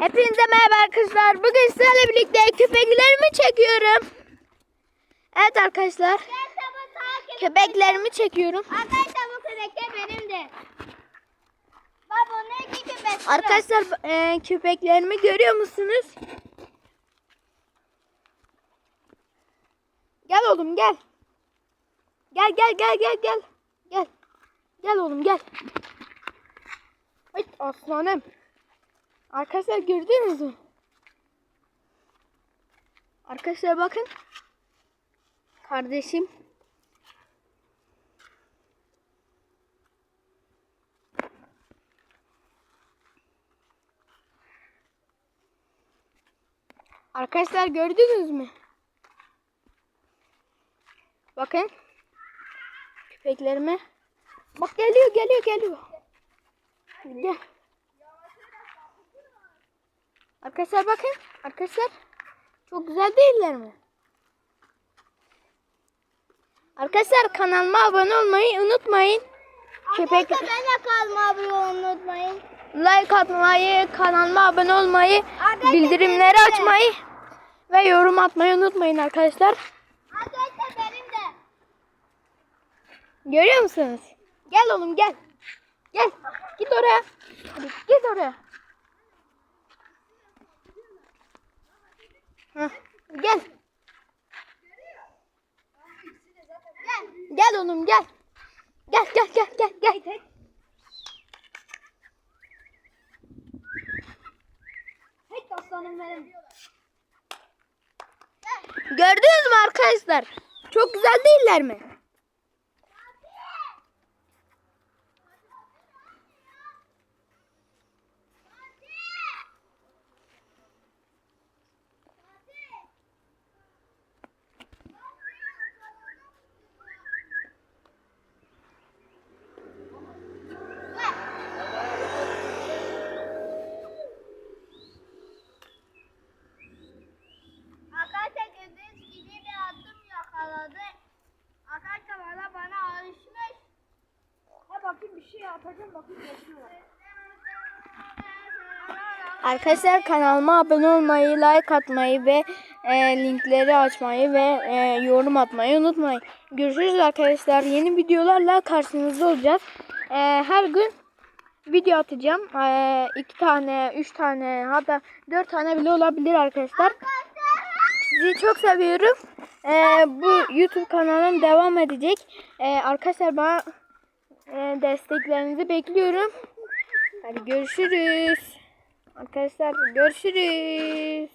Hepinize merhaba arkadaşlar. Bugün sizlerle birlikte köpeklerimi çekiyorum. Evet arkadaşlar. Köpeklerimi çekiyorum. Arkadaşlar bu köpek de benim de. Baba ne iki köpek? Arkadaşlar e, köpeklerimi görüyor musunuz? Gel oğlum gel. Gel gel gel gel gel. Gel. Gel oğlum gel. Ay aslanım. Arkadaşlar gördünüz mü? Arkadaşlar bakın. Kardeşim. Arkadaşlar gördünüz mü? Bakın. Köpeklerime. Bak geliyor geliyor geliyor. Gel. Arkadaşlar bakın. Arkadaşlar. Çok güzel değiller mi? Arkadaşlar kanalıma abone olmayı unutmayın. Köpek Arkadaşlar ben de kalma abone olmayı unutmayın. like atmayı, kanalıma abone olmayı, Arkadaşlar bildirimleri de. açmayı ve yorum atmayı unutmayın arkadaşlar. Arkadaşlar benim de. Görüyor musunuz? Gel oğlum gel. Gel. Git oraya. Hadi git oraya. Heh, gel. Gel. Oğlum gel. Gel gel gel gel gel. Hey aslanım benim. Gördünüz mü arkadaşlar? Çok güzel değiller mi? Şey yapacağım bakayım yaşıyor. Arkadaşlar kanalıma abone olmayı, like atmayı ve e, linkleri açmayı ve e, yorum atmayı unutmayın. Görüşürüz arkadaşlar. Yeni videolarla karşınızda olacağız. E, her gün video atacağım. E, iki tane, üç tane hatta dört tane bile olabilir arkadaşlar. Sizi çok seviyorum. E, bu YouTube kanalım devam edecek. E, arkadaşlar bana desteklerinizi bekliyorum. Hadi görüşürüz. Arkadaşlar görüşürüz.